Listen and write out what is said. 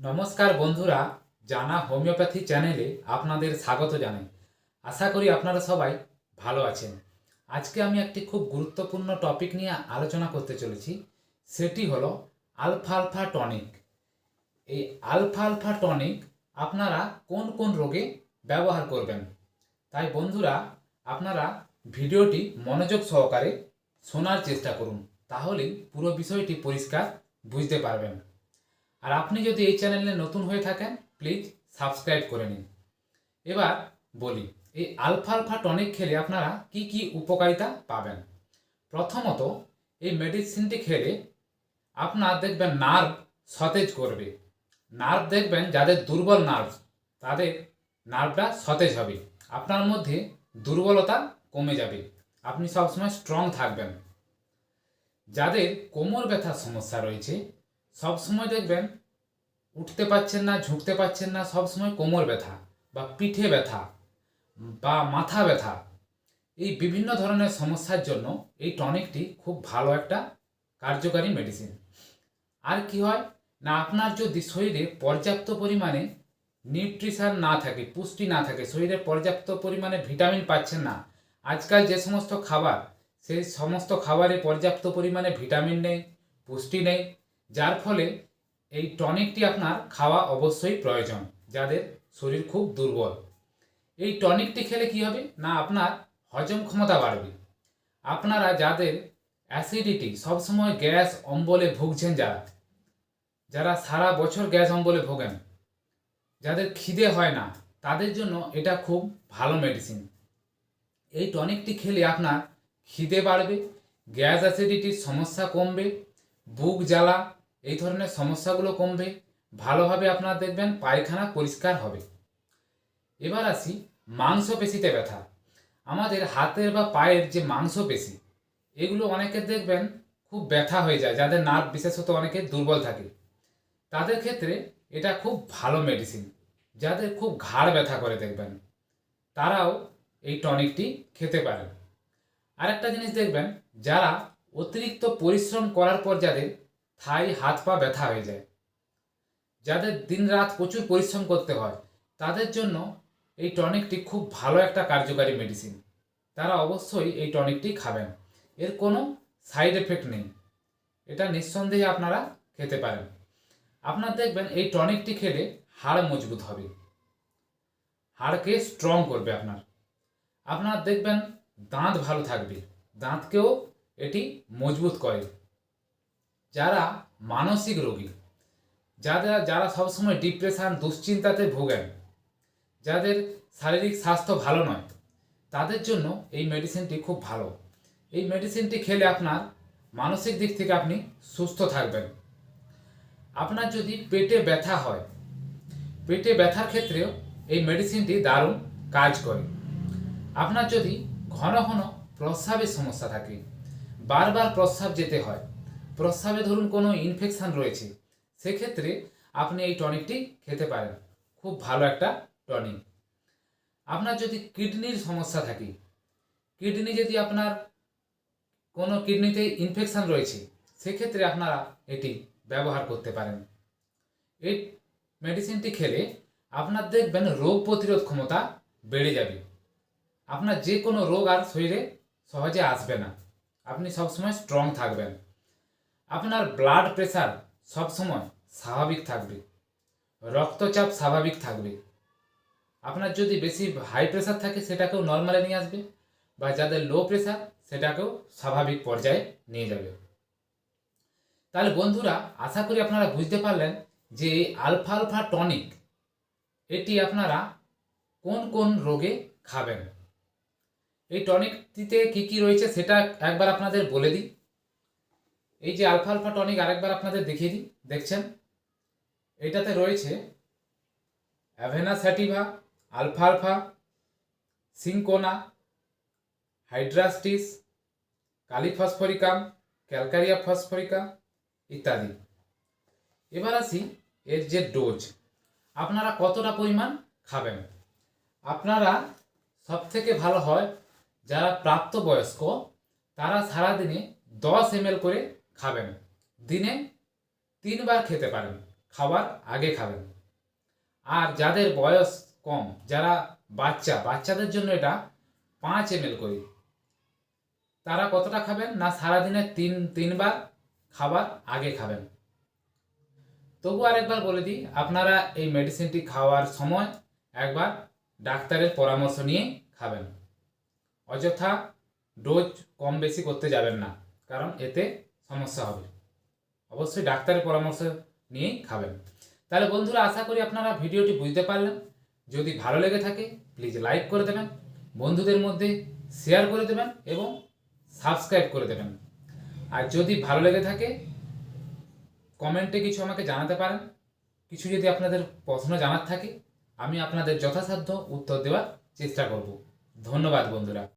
নমস্কার বন্ধুরা, জানা হোমিওপ্যাথি চ্যানেলে আপনাদের স্বাগত জানাই। আশা করি আপনারা সবাই ভালো আছেন। আজকে আমি একটি খুব গুরুত্বপূর্ণ টপিক নিয়ে আলোচনা করতে চলেছি, সেটি হলো আলফা আলফা টনিক। এই আলফা আলফা টনিক আপনারা কোন কোন রোগে ব্যবহার করবেন? তাই বন্ধুরা, আপনারা ভিডিওটি মনোযোগ সহকারে শোনার চেষ্টা করুন, তাহলেই পুরো বিষয়টি পরিষ্কার বুঝতে পারবেন। আর আপনি যদি এই চ্যানেলে নতুন হয়ে থাকেন প্লিজ সাবস্ক্রাইব করে নিন। এবার বলি, এই আলফা আলফা টনিক খেলে আপনারা কি কি উপকারিতা পাবেন? প্রথমত, এই মেডিসিনটি খেলে আপনার দেখবেন নার্ভ সতেজ করবে। নার্ভ দেখবেন যাদের দুর্বল নার্ভ তাদের নার্ভটা সতেজ হবে। আপনার মধ্যে দুর্বলতা কমে যাবে। আপনি সবসময় স্ট্রং থাকবেন। যাদের কোমর ব্যথার সমস্যা রয়েছে সব সময় দেখবেন উঠতে পারছেন না, ঝুঁকতে পারছেন না, সব সময় কোমর ব্যথা বা পিঠে ব্যথা বা মাথা ব্যথা। এই বিভিন্ন ধরনের সমস্যার জন্য এই টনিকটি খুব ভালো একটা কার্যকারী মেডিসিন আর কি হয় না, আপনার যদি শরীরে পর্যাপ্ত পরিমাণে নিউট্রিশন না থাকে, পুষ্টি না থাকে, শরীরে পর্যাপ্ত পরিমাণে ভিটামিন পাচ্ছেন না, আজকাল যে সমস্ত খাবার, সেই সমস্ত খাবারে পর্যাপ্ত পরিমাণে ভিটামিন নেই, পুষ্টি নেই যার ফলে এই টনিকটি আপনার খাওয়া অবশ্যই প্রয়োজন, যাদের শরীর খুব দুর্বল। এই টনিকটি খেলে কি হবে? না, আপনার হজম ক্ষমতা বাড়বে। আপনারা যাদের অ্যাসিডিটি, সবসময় গ্যাস অম্বলে ভুগছেন যারা যারা সারা বছর গ্যাস অম্বলে ভোগেন, যাদের খিদে হয় না, তাদের জন্য এটা খুব ভালো মেডিসিন এই টনিকটি খেলে আপনার খিদে বাড়বে, গ্যাস অ্যাসিডিটির সমস্যা কমবে, বুক জ্বালা এই ধরনের সমস্যাগুলো কমবে, ভালোভাবে আপনার দেখবেন পায়খানা পরিষ্কার হবে। এবার আসি মাংসপেশিতে ব্যথা। আমাদের হাতের বা পায়ের যে মাংসপেশি, এগুলো অনেকের দেখবেন খুব ব্যথা হয়ে যায়, যাদের নার্ভ বিশেষত অনেকে দুর্বল থাকে। তাদের ক্ষেত্রে এটা খুব ভালো মেডিসিন যাদের খুব ঘাড় ব্যথা করে দেখবেন। তারাও এই টনিকটি খেতে পারেন। আরেকটা জিনিস দেখবেন, যারা অতিরিক্ত পরিশ্রম করার পর যাদের থাই হাত পা ব্যথা হয়ে যায়। যাদের দিনরাত প্রচুর পরিশ্রম করতে হয়, তাদের জন্য এই টনিকটি খুব ভালো একটা কার্যকারী মেডিসিন তারা অবশ্যই এই টনিকটি খাবেন। এর কোনো সাইড এফেক্ট নেই। এটা নিঃসন্দেহে আপনারা খেতে পারেন। আপনার দেখবেন এই টনিকটি খেলে হাড় মজবুত হবে। হাড়কে স্ট্রং করবে আপনার। আপনার দেখবেন দাঁত ভালো থাকবে। দাঁতকেও এটি মজবুত করে। যারা মানসিক রোগী যারা যারা সবসময় ডিপ্রেশান দুশ্চিন্তাতে ভোগেন, যাদের শারীরিক স্বাস্থ্য ভালো নয়, তাদের জন্য এই মেডিসিনটি খুব ভালো। এই মেডিসিনটি খেলে আপনার মানসিক দিক থেকে আপনি সুস্থ থাকবেন। আপনার যদি পেটে ব্যথা হয়, পেটে ব্যথার ক্ষেত্রেও এই মেডিসিনটি দারুণ কাজ করে। আপনার যদি ঘন ঘন প্রস্রাবের সমস্যা থাকে, বারবার প্রস্রাব যেতে হয় প্রস্রাবে ধরুন কোনো ইনফেকশান রয়েছে, সেক্ষেত্রে আপনি এই টনিকটি খেতে পারেন। খুব ভালো একটা টনিক আপনার যদি কিডনির সমস্যা থাকে কিডনি যদি আপনার কোনো কিডনিতে ইনফেকশান রয়েছে, সেক্ষেত্রে আপনারা এটি ব্যবহার করতে পারেন। এই মেডিসিনটি খেলে আপনার দেখবেন রোগ প্রতিরোধ ক্ষমতা বেড়ে যাবে। আপনার যে কোনো রোগ আর শরীরে সহজে আসবে না। আপনি সবসময় স্ট্রং থাকবেন। আপনার ব্লাড প্রেশার সবসময় স্বাভাবিক থাকবে, রক্তচাপ স্বাভাবিক থাকবে। আপনার যদি বেশি হাই প্রেশার থাকে, সেটাকেও নর্মালে নিয়ে আসবে বা যাদের লো প্রেশার সেটাকেও স্বাভাবিক পর্যায়ে নিয়ে যাবে। তাহলে বন্ধুরা, আশা করি আপনারা বুঝতে পারলেন যে এই আলফা আলফা টনিক এটি আপনারা কোন কোন রোগে খাবেন। এই টনিকটিতে কি কি রয়েছে, সেটা একবার আপনাদের বলে দিই। এই যে আলফা আলফা টনিক আরেকবার আপনাদের দেখিয়ে দিই। দেখছেন? এটাতে রয়েছে অ্যাভেনা স্যাটিভা আলফা alpha, cinchona, hydrastis, kali phosphoricum, calcarea phosphorica ইত্যাদি। এবার আসি এর যে ডোজ। আপনারা কতটা পরিমাণ খাবেন? আপনারা সব থেকে ভালো হয় যারা প্রাপ্তবয়স্ক, তারা সারাদিনে দশ এম করে খাবেন। দিনে তিনবার খেতে পারেন, খাবার আগে খাবেন। আর যাদের বয়স কম, যারা বাচ্চা, বাচ্চাদের জন্য এটা পাঁচ এম করি। তারা কতটা খাবেন না সারাদিনে তিন, তিনবার খাবার আগে খাবেন? তবু আরেকবার বলে দিই, আপনারা এই মেডিসিনটি খাওয়ার সময় একবার ডাক্তারের পরামর্শ নিয়ে খাবেন। অযথা ডোজ কম বেশি করতে যাবেন না, কারণ এতে সমস্যা হবে। অবশ্যই ডাক্তারের পরামর্শ নিয়েই খাবেন। তাহলে বন্ধুরা, আশা করি আপনারা ভিডিওটি বুঝতে পারলেন। যদি ভালো লেগে থাকে প্লিজ লাইক করে দেবেন, বন্ধুদের মধ্যে শেয়ার করে দেবেন এবং সাবস্ক্রাইব করে দেবেন। আর যদি ভালো লেগে থাকে কমেন্টে কিছু আমাকে জানাতে পারেন। কিছু যদি আপনাদের প্রশ্ন জানার থাকে, আমি আপনাদের যথাসাধ্য উত্তর দেওয়ার চেষ্টা করব। ধন্যবাদ বন্ধুরা।